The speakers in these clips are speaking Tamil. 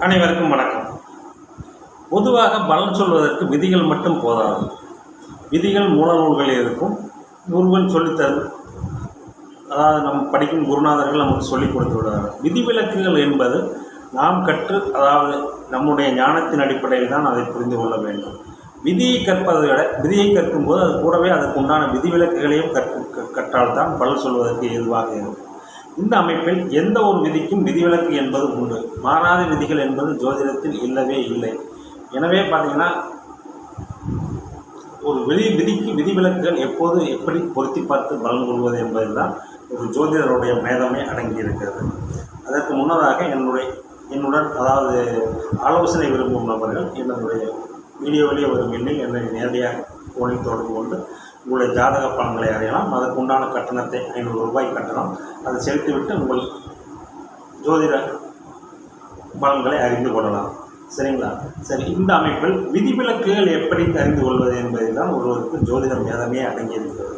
அனைவருக்கும் வணக்கம். பொதுவாக பலன் சொல்வதற்கு விதிகள் மட்டும் போதாது. விதிகள் மூலநூல்களில் இருக்கும். குருவன் சொல்லித்தரும் அதாவது நம்ம படிக்கும் குருநாதர்கள் நமக்கு சொல்லிக் கொடுத்து விடுவார்கள். விதிவிலக்குகள் என்பது நாம் கற்று அதாவது நம்முடைய ஞானத்தின் அடிப்படையில் தான் அதை புரிந்து கொள்ள வேண்டும். விதியை கற்பதை விட விதியை கற்கும்போது அது கூடவே அதுக்கு உண்டான விதிவிலக்குகளையும் கற்று கற்றால்தான் பலன் சொல்வதற்கு ஏதுவாக இருக்கும். இந்த அமைப்பில் எந்த ஒரு விதிக்கும் விதிவிலக்கு என்பது உண்டு. மாறாத விதிகள் என்பது ஜோதிடத்தில் இல்லவே இல்லை. எனவே பார்த்தீங்கன்னா ஒரு விதி விதிக்கு விதிவிலக்குகள் எப்போது எப்படி பொருத்தி பார்த்து பலன் கொள்வது என்பதுதான் ஒரு ஜோதிடருடைய மேதமே அடங்கியிருக்கிறது அதற்கு முன்னதாக என்னுடைய என்னுடன் அதாவது ஆலோசனை விரும்பும் நபர்கள் என்னுடைய வீடியோவிலேயே வரும் எண்ணில் என்னை நேரடியாக ஃபோனில் தொடர்பு கொண்டு உங்களுடைய ஜாதக பலன்களை அறியலாம். அதற்கு உண்டான கட்டணத்தை ஐநூறு ரூபாய் கட்டணம். அதை செலுத்திவிட்டு உங்கள் ஜோதிட பலன்களை அறிந்து கொள்ளலாம். சரிங்களா? சரி இந்த அமைப்பில் விதிவிலக்குகள் எப்படி அறிந்து கொள்வது என்பதில் தான் ஒருவருக்கு ஜோதிடம் வேதமே அடங்கியிருக்கிறது.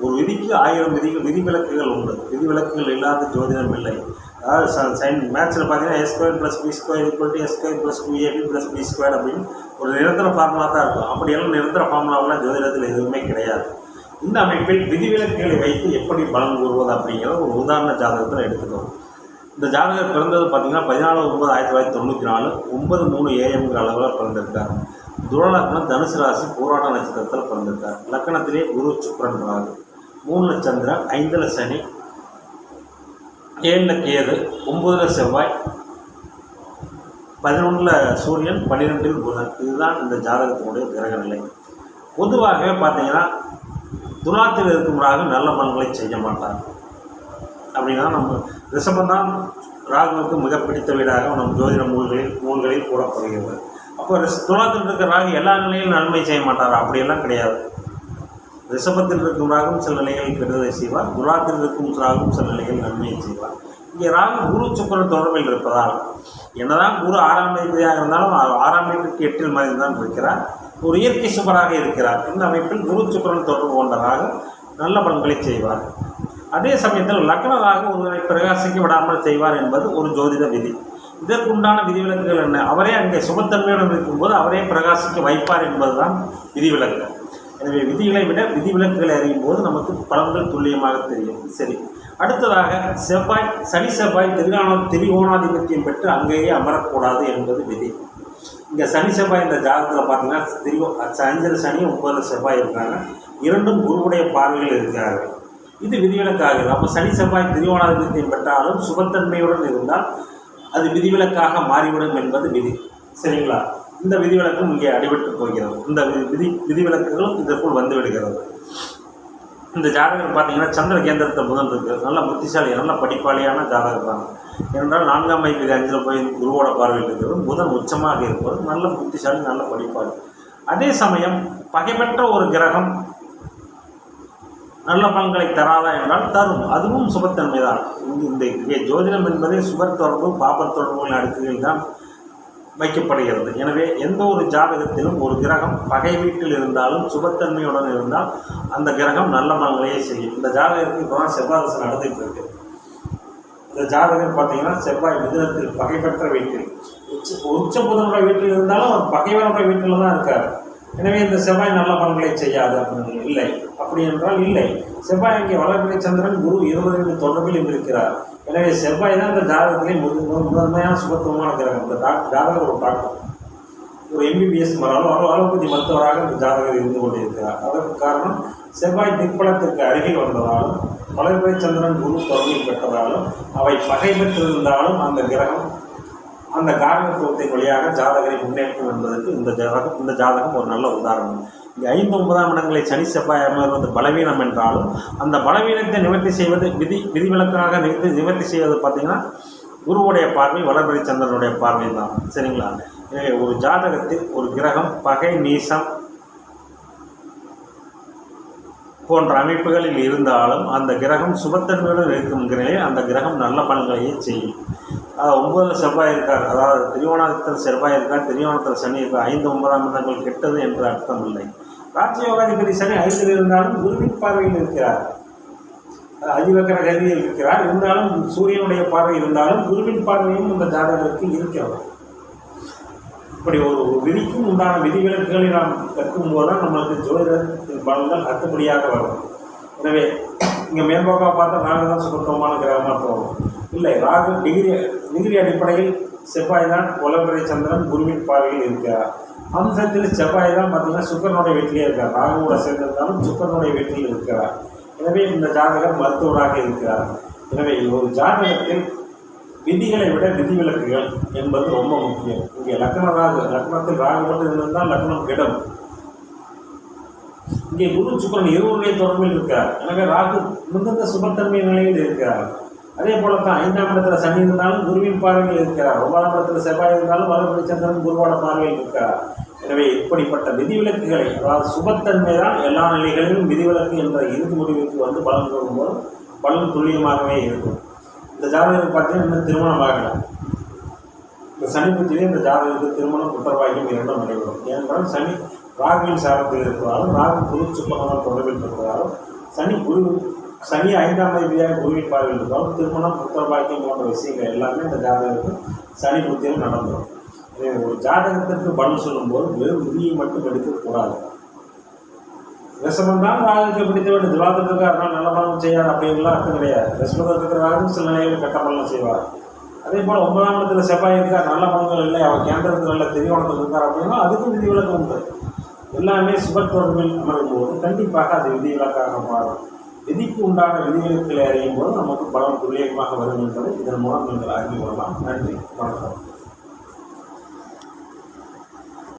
ஒரு விதிக்கு ஆயிரம் விதிகள் விதிவிலக்குகள் உண்டு. விதிவிலக்குகள் இல்லாத ஜோதிடம் இல்லை. அதாவது ச- சைன் மேட்ச்சில் பார்த்தீங்கன்னா S square plus B square equal to S square plus B AB plus B square அப்படின்னு ஒரு நிரந்தர ஃபார்முலா தான் இருக்கும். அப்படியெல்லாம் நிரந்தர ஃபார்முலாவெல்லாம் ஜோதிடத்தில் எதுவுமே கிடையாது. இந்த அமைப்பில் விதிவிலக்குகளை வைத்து எப்படி பலன் கூறுவது அப்படிங்கிறத ஒரு உதாரண ஜாதகத்தில் எடுத்துக்கணும். இந்த ஜாதகர் பிறந்தது பார்த்தீங்கன்னா பதினாலு ஒன்பது ஆயிரத்தி தொள்ளாயிரத்தி தொண்ணூற்றி நாலு ஒன்பது மூணு ஏஎம்ங்கிற அளவில் பிறந்திருக்கார். துரலக்னம் தனுசு ராசி போராட்ட நட்சத்திரத்தில் பிறந்திருக்கார். லக்கணத்திலே குரு சுக்கரன் ராகு மூணில் சந்திரன் ஐந்தில் சனி ஏழில் கேது ஒம்பதில் செவ்வாய் பதினொன்றில் சூரியன் பன்னிரெண்டில் புதன். இதுதான் இந்த ஜாதகத்தினுடைய கிரக நிலை பொதுவாகவே பார்த்தீங்கன்னா துலாத்தில் இருக்கும் ராகு நல்ல பலன்களை செய்ய மாட்டார் அப்படின்னா நம்ம ரிஷபந்தான் ராகுவுக்கு மிக பிடித்த வீடாக நம் ஜோதிட நூல்களில் நூல்களில் கூறப்படுகிறது. அப்போ ரிஷ துலாத்தில் இருக்கிற ராகு எல்லா நிலையிலும் நன்மை செய்ய மாட்டார்? அப்படியெல்லாம் கிடையாது. ரிஷபத்தில் இருக்கும் ராகும் சில நிலைகள் கெடுதலை செய்வார். துலாத்தில் இருக்கும் ராகும் சில நிலைகள் நன்மையை செய்வார். இங்கே ராகு குரு சுக்கரன் தொடர்பில் இருப்பதால் என்னதான் குரு ஆறாம் அதிபதியாக இருந்தாலும் ஆறாம் வீட்டுக்கு எட்டில் மாதிரி தான் இருக்கிறார். ஒரு இயற்கை சுபராக இருக்கிறார். இந்த அமைப்பில் குரு சுக்கரன் தொடர்பு கொண்டதாக நல்ல பலன்களை செய்வார். அதே சமயத்தில் லக்னராக ஒருவரை பிரகாசிக்க விடாமல் செய்வார் என்பது ஒரு ஜோதிட விதி. இதற்குண்டான விதிவிலக்குகள் என்ன? அவரே அங்கே சுபத்தன்மையுடன் இருக்கும்போது அவரே பிரகாசிக்க வைப்பார் என்பதுதான் விதிவிலக்கு. எனவே விதிகளை விட விதிவிலக்குகளை அறியும் போது நமக்கு பலன்கள் துல்லியமாக தெரியும். சரி. அடுத்ததாக செவ்வாய் சனி செவ்வாய் திரிகோண திரிகோணாதிபத்தியம் பெற்று அங்கேயே அமரக்கூடாது என்பது விதி. இங்கே சனி செவ்வாய் இந்த ஜாதகத்தில் பார்த்தீங்கன்னா திரிகோ அஞ்சல் சனி ஒன்பதில் செவ்வாய் இருக்காங்க. இரண்டும் குருவுடைய பார்வையில் இருக்கிறார்கள். இது விதிவிலக்காகுது அப்போ சனி செவ்வாய் திரிகோணாதிபத்தியம் பெற்றாலும் சுபத்தன்மையுடன் இருந்தால் அது விதிவிலக்காக மாறிவிடும் என்பது விதி. சரிங்களா? இந்த விதிவிலக்கும் இங்கே அடிபட்டு போகிறது. இந்த விதி விதிவிலக்குகளும் இதற்குள் வந்து விடுகிறது. இந்த ஜாதகர் பார்த்தீங்கன்னா சந்திர கேந்திரத்தை முதல் இருக்குது நல்ல புத்திசாலி நல்ல படிப்பாளியான ஜாதகர் தான். ஏனென்றால் நான்காம் ஐந்து அஞ்சில் போய் குருவோட பார்வையில் இருக்கிறது. முதல் உச்சமாக இருப்பது நல்ல புத்திசாலி நல்ல படிப்பாளி. அதே சமயம் பகைப்பற்ற ஒரு கிரகம் நல்ல பலன்களை தராதா என்றால் தரும். அதுவும் சுபத்தன்மை தான் இந்த ஜோதிடம் என்பதே சுபர் தொடர்பு பாப்பர் தொடர்புகளின் அடுக்குகள் தான். வைக்கப்படுகிறது. எனவே எந்த ஒரு ஜாதகத்திலும் ஒரு கிரகம் பகை வீட்டில் இருந்தாலும் சுபத்தன்மையுடன் இருந்தால் அந்த கிரகம் நல்ல மனநிலையை செய்யும். இந்த ஜாதகத்துக்கு இப்போ தான் செவ்வாய் நடந்துகிட்டு இருக்கு. இந்த ஜாதகம் பார்த்தீங்கன்னா செவ்வாய் மிதனத்தில் பகை பெற்ற வீட்டில். உச்ச உச்ச புதனுடைய வீட்டில் இருந்தாலும் அவர் பகைவனுடைய வீட்டில் தான் இருக்கார். எனவே இந்த செவ்வாய் நல்ல பலன்களை செய்யாது அப்படின்னு இல்லை. அப்படி என்றால் இல்லை. செவ்வாய் அங்கே வளர்பிறை சந்திரன் குரு இருவரின் தொடர்பில் இருக்கிறார். எனவே செவ்வாய் தான் இந்த ஜாதகத்திலே முது முதன்மையான சுபத்துவமான கிரகம். இந்த டாக் ஜாதகர் ஒரு டாக்டர் ஒரு எம்பிபிஎஸ் மரம் அலோ அலோபதி மருத்துவராக இந்த ஜாதகர் இருந்து கொண்டிருக்கிறார். அதற்கு காரணம் செவ்வாய் திக்பலத்திற்கு அருகில் வந்ததாலும் வளர்பிறை சந்திரன் குரு தொடர்பில் பெற்றதாலும் அவை பகை பெற்றிருந்தாலும் அந்த கிரகம் அந்த காரணத்துவத்தின் வழியாக ஜாதகரை முன்னேற்றம் என்பதற்கு இந்த ஜாதகம் இந்த ஜாதகம் ஒரு நல்ல உதாரணம். இங்கே ஐந்து ஒன்பதாம் இடங்களை சனி செவ்வாய் அமர்வது பலவீனம் என்றாலும் அந்த பலவீனத்தை நிவர்த்தி செய்வது விதி விதிவிலக்காக நிவர்த்தி நிவர்த்தி செய்வது பார்த்தீங்கன்னா குருவுடைய பார்வை வளர்பிறை சந்திரனுடைய பார்வை தான். சரிங்களா? எனவே ஒரு ஜாதகத்தில் ஒரு கிரகம் பகை நீசம் போன்ற அமைப்புகளில் இருந்தாலும் அந்த கிரகம் சுபத்தன்மையுடன் இருக்கும் நிலையில் அந்த கிரகம் நல்ல பலன்களையே செய்யும். ஒன்பதில் செவ்வாய் இருக்கார். அதாவது திரிவணத்தில் செவ்வாய் இருக்கார். திரிவணத்தில் சனி இருக்கார். ஐந்து ஒன்பதாம் இடங்கள் கெட்டது என்று அர்த்தம் இல்லை. ராஜயோகாதிபதி சனி ஐந்தில் இருந்தாலும் குருவின் பார்வையில் இருக்கிறார். அதிவக்கர கதியில் இருக்கிறார். இருந்தாலும் சூரியனுடைய பார்வை இருந்தாலும் குருவின் பார்வையும் இந்த ஜாதகருக்கு இருக்கிறது. இப்படி ஒரு விதிக்கும் உண்டான விதிவிலக்குகளை நாம் கற்கும் போது தான் நம்மளுக்கு ஜோதிடத்தின் பலன்கள் அடுத்தபடியாக வரும். எனவே இங்கே மேம்போக்காக பார்த்தா நாங்கள் தான் சுத்தமான கிரகமாக தோணும் இல்லை ராகு டிகிரி டிகிரி அடிப்படையில் செவ்வாய் தான் உலகரை சந்திரன் குருவின் பார்வையில் இருக்கிறார். அம்சத்தில் செவ்வாய் தான் பார்த்தீங்கன்னா சுக்கரனுடைய வீட்டிலே இருக்கார் ராகுவோட சேர்ந்திருந்தாலும் சுக்கரனுடைய வீட்டில் இருக்கிறார். எனவே இந்த ஜாதகர் மருத்துவராக இருக்கிறார். எனவே ஒரு ஜாதகத்தில் விதிகளை விட விதிவிலக்குகள் என்பது ரொம்ப முக்கியம். இங்கே லக்ன ராகு லக்னத்தில் ராகு மட்டும் இருந்திருந்தால் லக்னம் கெடும். இங்கே குரு சுக்கரன் இருவருடைய தொடர்பில் இருக்கார் எனவே ராகு மிகுந்த சுபத்தன்மை நிலையில் இருக்கிறார். அதே போல தான் ஐந்தாம் இடத்துல சனி இருந்தாலும் குருவின் பார்வையில் இருக்கிறார். ஒன்பதாம் இடத்துல செவ்வாய் இருந்தாலும் வளர்படி சந்திரன் குருவோட பார்வையில் இருக்கிறார். எனவே இப்படிப்பட்ட விதிவிலக்குகளை அதாவது சுபத்தன்மை தான் எல்லா நிலைகளிலும் விதிவிலக்கு என்ற இறுதி முடிவுக்கு வந்து பலன் கூறும்போது பலன் துல்லியமாகவே இருக்கும். இந்த ஜாதகத்துக்கு பார்த்தீங்கன்னா இன்னும் திருமணம் ஆகலை. இந்த சனி புத்திலே இந்த ஜாதகத்துக்கு திருமணம் புத்தரவாக்கியம் இரண்டும் நடைபெறும். ஏனென்றால் சனி ராகுவின் சாரத்தில் இருப்பதாலும் ராகு குரு சுக்கரமாக தொடர்பில் இருப்பதாலும் சனி குரு சனி ஐந்தாம் தேதியாக குருவின் பார்வையில் இருந்தாலும் திருமணம் புத்தரவாக்கியம் போன்ற விஷயங்கள் எல்லாமே இந்த ஜாதகத்துக்கு சனி புத்தியில் நடந்துடும் ஒரு ஜாதகத்திற்கு பலன் சொல்லும்போது வெறும் விதியை மட்டும் எடுக்கக்கூடாது விஷமம் தான் ராகுக்கு பிடித்தவன் வேண்டும் துலாதத்துக்கு அதனால் நல்ல பலன் செய்யார் அப்படின்லாம் அர்த்தம் கிடையாது. ரிஷபதத்துக்கு ராகு சில நிலையில் கெட்ட பலன் செய்வார். அதே போல் ஒன்பதாம் இடத்துல செவ்வாய் இருக்கா நல்ல பலன்கள் இல்லை. அவர் கேந்திரத்தில் நல்ல திரிகோணத்தில் இருக்கார் அப்படின்னா அதுக்கும் விதிவிலக்கு உண்டு. எல்லாமே சுப தொடர்பில் அமரும் போது கண்டிப்பாக அது விதிவிலக்காக மாறும். விதிக்கு உண்டான விதிவிலக்குகளை அறியும் போது நமக்கு பலம் துல்லியமாக வரும் என்பதை இதன் மூலம் நீங்கள் அறிந்து கொள்ளலாம். நன்றி. வணக்கம்.